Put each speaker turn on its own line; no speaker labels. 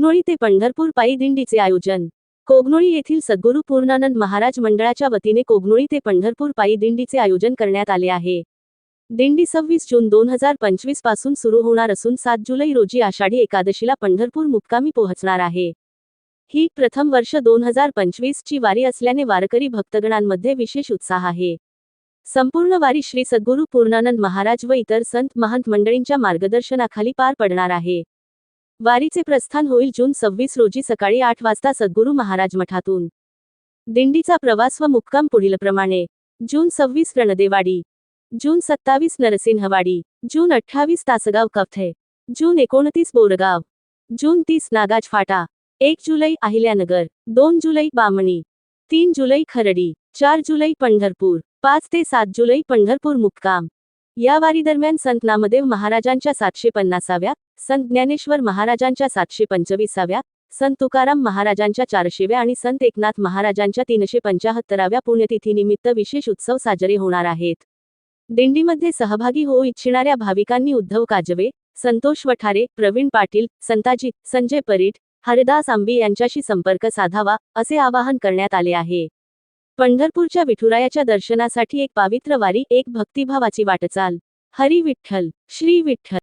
कोगनोळी ते पंढरपूर पायी दिंडीचे आयोजन. कोगनोळी येथील सद्गुरू पूर्णानंद महाराज मंडळाच्या वतीने कोगनोळी ते पंढरपूर पायी दिंडीचे आयोजन करण्यात आले आहे. दिंडी सव्वीस जून दोन हजार पंचवीसपासून सुरू होणार असून सात जुलै रोजी आषाढी एकादशीला पंढरपूर मुक्कामी पोहोचणार आहे. ही प्रथम वर्ष दोन हजार पंचवीस ची वारी असल्याने वारकरी भक्तगणांमध्ये विशेष उत्साह आहे. संपूर्ण वारी श्री सद्गुरू पूर्णानंद महाराज व इतर संत महंत मंडळींच्या मार्गदर्शनाखाली पार पडणार आहे. वारीचे प्रस्थान होईल जून सव्वीस रोजी सकाळी आठ वाजता सद्गुरू महाराज मठातून. दिंडीचा प्रवास व मुक्काम पुढीलप्रमाणे. जून सव्वीस रणदेवाडी. जून सत्तावीस नरसिंहवाडी. जून अठ्ठावीस तासगाव कवथे जून एकोणतीस बोरगाव. जून तीस नागाज फाटा एक जुलै अहिल्यानगर. दोन जुलै बामणी. तीन जुलै खरडी. चार जुलै पंढरपूर. पाच ते सात जुलै पंढरपूर मुक्काम. या वारीदरम्यान संत नामदेव महाराजांच्या सातशे पन्नासाव्या संत ज्ञानेश्वर महाराजांच्या सातशे पंचवीसाव्या संत तुकाराम महाराजांच्या चारशेव्या आणि संत एकनाथ महाराजांच्या तीनशे पंचाहत्तराव्या पुण्यतिथीनिमित्त विशेष उत्सव साजरे होणार आहेत. दिंडीमध्ये सहभागी होऊ इच्छिणाऱ्या भाविकांनी उद्धव काजवे संतोष वठारे प्रवीण पाटील संताजी संजय परीट हरिदास आंबी यांच्याशी संपर्क साधावा असे आवाहन करण्यात आले आहे. पंढरपूरच्या विठुरायाच्या दर्शनासाठी एक पावित्र वारी एक भक्तिभावाची वाटचाल हरी विठ्ठल श्री विठ्ठल.